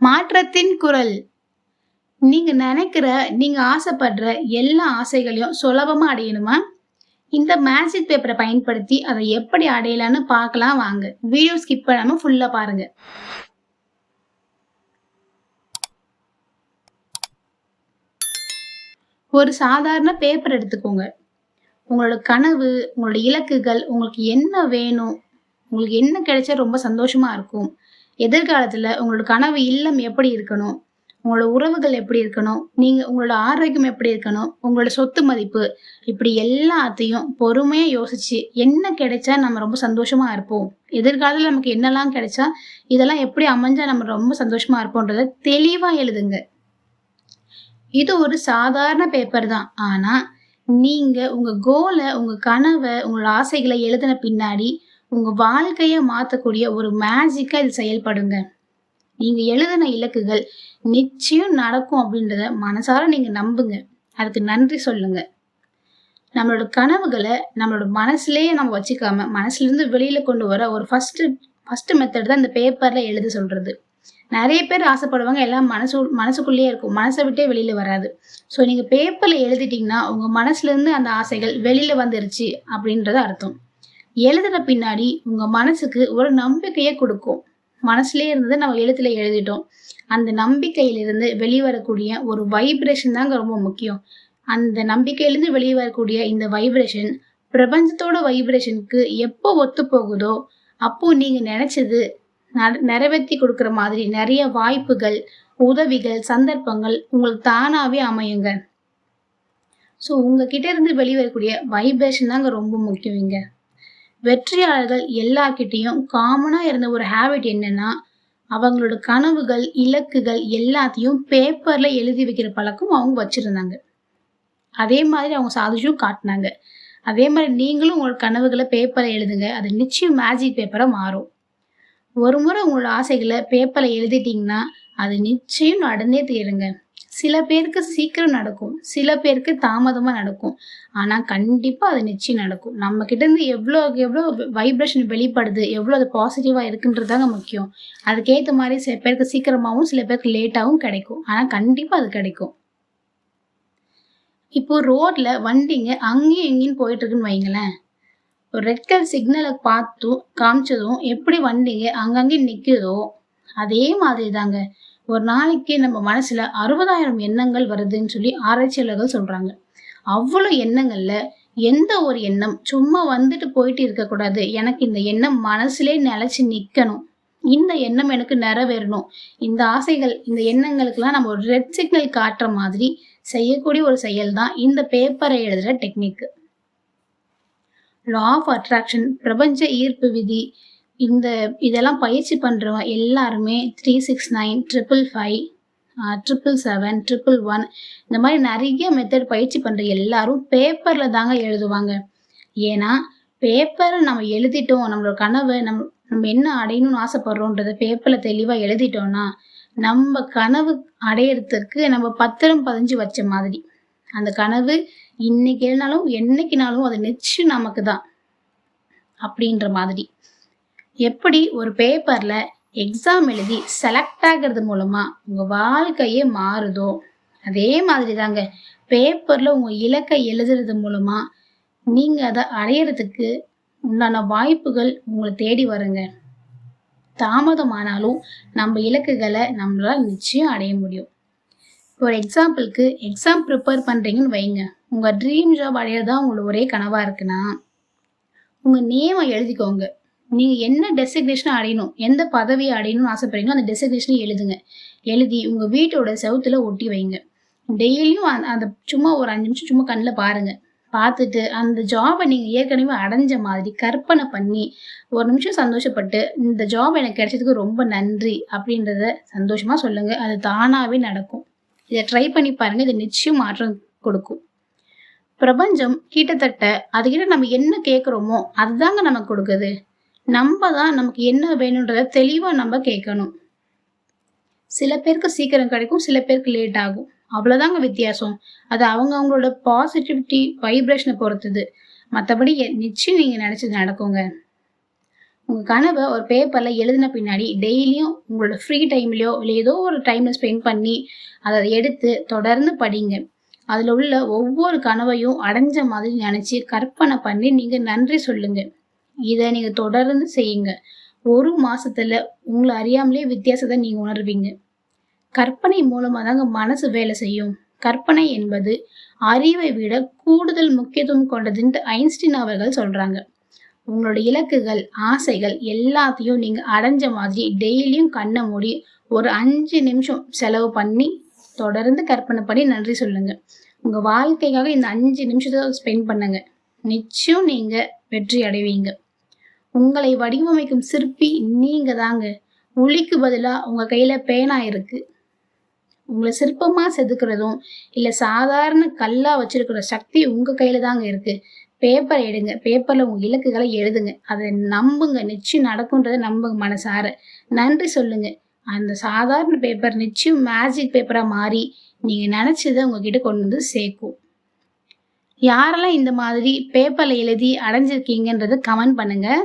மாற்றத்தின் குரல். நீங்க நினைக்கிற நீங்க ஆசைப்படுற எல்லா ஆசைகளையும் சுலபமா அடையணுமா? இந்த மேஜிக் பேப்பரை பயன்படுத்தி அதை எப்படி அடையலாம்னு பார்க்கலாம் வாங்க. வீடியோ ஸ்கிப் பண்ணாம ஃபுல்லா பாருங்க. ஒரு சாதாரண பேப்பர் எடுத்துக்கோங்க. உங்களோட கனவு உங்களோட இலக்குகள் உங்களுக்கு என்ன வேணும் உங்களுக்கு என்ன கிடைச்சா ரொம்ப சந்தோஷமா இருக்கும். எதிர்காலத்துல உங்களோட கனவு இல்லம் எப்படி இருக்கணும்? உங்களோட உறவுகள் எப்படி இருக்கணும்? நீங்க உங்களோட ஆரோக்கியம் எப்படி இருக்கணும்? உங்களோட சொத்து மதிப்பு இப்படி எல்லாத்தையும் பொறுமையா யோசிச்சு என்ன கிடைச்சா நம்ம ரொம்ப சந்தோஷமா இருப்போம்? எதிர்காலத்துல நமக்கு என்னெல்லாம் கிடைச்சா இதெல்லாம் எப்படி அமைஞ்சா நம்ம ரொம்ப சந்தோஷமா இருப்போன்றத தெளிவா எழுதுங்க. இது ஒரு சாதாரண பேப்பர் தான். ஆனா நீங்க உங்க கோலை உங்க கனவை உங்களோட ஆசைகளை எழுதின பின்னாடி உங்கள் வாழ்க்கையை மாற்றக்கூடிய ஒரு மேஜிக்காக இது செயல்படுங்க. நீங்கள் எழுதின இலக்குகள் நிச்சயம் நடக்கும் அப்படின்றத மனசார நீங்கள் நம்புங்க. அதுக்கு நன்றி சொல்லுங்க. நம்மளோட கனவுகளை நம்மளோட மனசுலேயே நம்ம வச்சுக்காம மனசுலேருந்து இருந்து கொண்டு வர ஒரு ஃபஸ்ட்டு ஃபஸ்ட்டு மெத்தட் தான் இந்த பேப்பரில் எழுத சொல்கிறது நிறைய பேர் ஆசைப்படுவாங்க எல்லாம் மனசு மனசுக்குள்ளேயே இருக்கும். மனசை விட்டே வெளியில் வராது. ஸோ நீங்கள் பேப்பரில் எழுதிட்டீங்கன்னா உங்கள் மனசுலேருந்து அந்த ஆசைகள் வெளியில் வந்துருச்சு அப்படின்றது அர்த்தம். எழுதுன பின்னாடி உங்க மனசுக்கு ஒரு நம்பிக்கையை கொடுக்கும். மனசுலயே இருந்து நம்ம எழுத்துல எழுதிட்டோம். அந்த நம்பிக்கையிலிருந்து வெளிவரக்கூடிய ஒரு வைப்ரேஷன் தாங்க ரொம்ப முக்கியம். அந்த நம்பிக்கையிலிருந்து வெளியே வரக்கூடிய இந்த வைப்ரேஷன் பிரபஞ்சத்தோட வைப்ரேஷனுக்கு எப்போ ஒத்து போகுதோ அப்போ நீங்க நினைச்சது நிறைவேற்றி கொடுக்குற மாதிரி நிறைய வாய்ப்புகள் உதவிகள் சந்தர்ப்பங்கள் உங்களுக்கு தானாவே அமையுங்க. ஸோ உங்ககிட்ட இருந்து வெளிவரக்கூடிய வைப்ரேஷன் தாங்க ரொம்ப முக்கியம் இங்கே. வெற்றியாளர்கள் எல்லார்கிட்டேயும் காமனாக இருந்த ஒரு ஹேபிட் என்னன்னா அவங்களோட கனவுகள் இலக்குகள் எல்லாத்தையும் பேப்பரில் எழுதி வைக்கிற பழக்கம் அவங்க வச்சுருந்தாங்க. அதே மாதிரி அவங்க சாதிச்சும் காட்டினாங்க. அதே மாதிரி நீங்களும் உங்களோட கனவுகளை பேப்பரில் எழுதுங்க. அது நிச்சயம் மேஜிக் பேப்பராக மாறும். ஒரு முறை உங்களோட ஆசைகளை பேப்பரில் எழுதிட்டீங்கன்னா அது நிச்சயம் நடந்தே தீருங்க. சில பேருக்கு சீக்கிரம் நடக்கும் சில பேருக்கு தாமதமாக நடக்கும். ஆனால் கண்டிப்பாக அது நிச்சயம் நடக்கும். நம்ம கிட்டேருந்து எவ்வளோக்கு எவ்வளோ எவ்வளோ வைப்ரேஷன் வெளிப்படுது எவ்வளோ அது பாசிட்டிவாக இருக்குன்றதாங்க முக்கியம். அதுக்கேற்ற மாதிரி சில பேருக்கு சீக்கிரமாகவும் சில பேருக்கு லேட்டாகவும் கிடைக்கும். ஆனால் கண்டிப்பாக அது கிடைக்கும். இப்போ ரோட்ல வண்டிங்க அங்கேயும் இங்கேயும் போயிட்டு இருக்குன்னு வைங்களேன். ஒரு ரெட் கலர் சிக்னலை பார்த்தும் காமிச்சதும் எப்படி வண்டிங்க அங்கங்கே நிற்குதோ அதே மாதிரி தாங்க ஒரு நாளைக்கு நம்ம மனசுல அறுபதாயிரம் எண்ணங்கள் வருதுன்னு சொல்லி ஆராய்ச்சியாளர்கள் சொல்றாங்க. அவ்வளோ எண்ணங்கள்ல எந்த ஒரு எண்ணம் சும்மா வந்துட்டு போயிட்டு இருக்கக்கூடாது எனக்கு இந்த எண்ணம் மனசுலே நிலைச்சு நிக்கணும். இந்த எண்ணம் எனக்கு நிறைவேறணும். இந்த ஆசைகள் இந்த எண்ணங்களுக்கெல்லாம் நம்ம ஒரு ரெட் சிக்னல் காட்டுற மாதிரி செய்யக்கூடிய ஒரு செயல் தான் இந்த பேப்பரை எழுதுற டெக்னிக் லா ஆஃப் அட்ராக்ஷன் பிரபஞ்ச ஈர்ப்பு விதி இந்த இதெல்லாம் பயிற்சி பண்ணுறவங்க எல்லாருமே three six nine triple five triple seven triple one இந்த மாதிரி நிறைய மெத்தட் பயிற்சி பண்ணுற எல்லாரும் பேப்பரில் தாங்க எழுதுவாங்க. ஏன்னா பேப்பரை நம்ம எழுதிட்டோம் நம்மளோட கனவை நம்ம நம்ம என்ன அடையணும்னு ஆசைப்படுறோன்றத பேப்பரில் தெளிவாக எழுதிட்டோம்னா நம்ம கனவு அடையிறதுக்கு நம்ம பத்திரம் பதிஞ்சு வச்ச மாதிரி. அந்த கனவு இன்னைக்கு எழுதினாலும் என்னைக்குனாலும் அது நிச்சயம் நமக்கு தான் அப்படின்ற மாதிரி. எப்படி ஒரு பேப்பரில் எக்ஸாம் எழுதி செலக்ட் ஆகிறது மூலமாக உங்கள் வாழ்க்கையே மாறுதோ? அதே மாதிரி தாங்க பேப்பரில் உங்கள் இலக்கை எழுதுறது மூலமாக நீங்கள் அதை அடையறதுக்கு உண்டான வாய்ப்புகள் உங்களை தேடி வருங்க. தாமதமானாலும் நம்ம இலக்குகளை நம்மளால் நிச்சயம் அடைய முடியும். ஒரு எக்ஸாம்பிளுக்கு எக்ஸாம் ப்ரிப்பேர் பண்ணுறீங்கன்னு வைங்க. உங்கள் ட்ரீம் ஜாப் அடையிறதா உங்களோட ஒரே கனவாக இருக்குன்னா உங்கள் நேமை எழுதிக்கோங்க. நீங்க என்ன டெசிக்னேஷனை அடையணும் எந்த பதவியை அடையணும்னு ஆசைப்படுறீங்களோ அந்த டெசிக்னேஷனை எழுதுங்க. எழுதி உங்க வீட்டோட செவுத்துல ஒட்டி வைங்க. டெய்லியும் அந்த அந்த சும்மா ஒரு அஞ்சு நிமிஷம் சும்மா கண்ணில் பாருங்க. பார்த்துட்டு அந்த ஜாபை நீங்கள் ஏற்கனவே அடைஞ்ச மாதிரி கற்பனை பண்ணி ஒரு நிமிஷம் சந்தோஷப்பட்டு இந்த ஜாப் எனக்கு கிடைச்சதுக்கு ரொம்ப நன்றி அப்படின்றத சந்தோஷமாக சொல்லுங்க. அது தானாகவே நடக்கும். இதை ட்ரை பண்ணி பாருங்க. இது நிச்சயம் மாற்றம் கொடுக்கும். பிரபஞ்சம் கிட்டத்தட்ட அதுகிட்ட நம்ம என்ன கேட்குறோமோ அதுதாங்க நமக்கு கொடுக்குது. நம்ம தான் நமக்கு என்ன வேணுன்றத தெளிவாக நம்ம கேட்கணும். சில பேருக்கு சீக்கிரம் கிடைக்கும் சில பேருக்கு லேட் ஆகும். அவ்வளோதாங்க வித்தியாசம். அது அவங்க அவங்களோட பாசிட்டிவிட்டி வைப்ரேஷனை பொறுத்தது. மற்றபடி நிச்சயம் நீங்கள் நினச்சது நடக்குங்க. உங்கள் கனவை ஒரு பேப்பரில் எழுதின பின்னாடி டெய்லியும் உங்களோட ஃப்ரீ டைம்லையோ இல்லை ஏதோ ஒரு டைமில் ஸ்பெண்ட் பண்ணி அதை எடுத்து தொடர்ந்து படிங்க. அதில் உள்ள ஒவ்வொரு கனவையும் அடைஞ்ச மாதிரி நினச்சி கற்பனை பண்ணி நீங்கள் நன்றி சொல்லுங்கள் இதை நீங்கள் தொடர்ந்து செய்யுங்க. ஒரு மாதத்தில் உங்களை அறியாமலே வித்தியாசத்தை நீங்கள் உணர்வீங்க. கற்பனை மூலமாக தாங்க மனசு வேலை செய்யும். கற்பனை என்பது அறிவை விட கூடுதல் முக்கியத்துவம் கொண்டதுன்ட்டு ஐன்ஸ்டீன் அவர்கள் சொல்கிறாங்க உங்களோட இலக்குகள் ஆசைகள் எல்லாத்தையும் நீங்கள் அடைஞ்ச மாதிரி டெய்லியும் கண்ணை மூடி ஒரு அஞ்சு நிமிஷம் செலவு பண்ணி தொடர்ந்து கற்பனை பண்ணி நன்றி சொல்லுங்கள் உங்கள் வாழ்க்கைக்காக இந்த அஞ்சு நிமிஷத்தை ஸ்பெண்ட் பண்ணுங்க. நிச்சயம் நீங்கள் வெற்றி அடைவீங்க. உங்களை வடிவமைக்கும் சிற்பி நீங்க தாங்க ஒளிக்கு பதிலா உங்க கையில பேனா இருக்கு. உங்களை சிற்பமா செதுக்கிறதும் இல்ல சாதாரண கல்லா வச்சிருக்கிற சக்தி உங்க கையில தாங்க இருக்கு. பேப்பரை எடுங்க. பேப்பர்ல உங்க இலக்குகளை எழுதுங்க. அதை நம்புங்க. நிச்சயம் நடக்கும்ன்றதை நம்புங்க மனசார. நன்றி சொல்லுங்க. அந்த சாதாரண பேப்பர் நிச்சயம் மேஜிக் பேப்பரா மாறி நீங்க நினைச்சதை உங்ககிட்ட கொண்டு வந்து சேர்க்கும். யாரெல்லாம் இந்த மாதிரி பேப்பரில் எழுதி அடைஞ்சிருக்கீங்கன்றதை கமெண்ட் பண்ணுங்கள்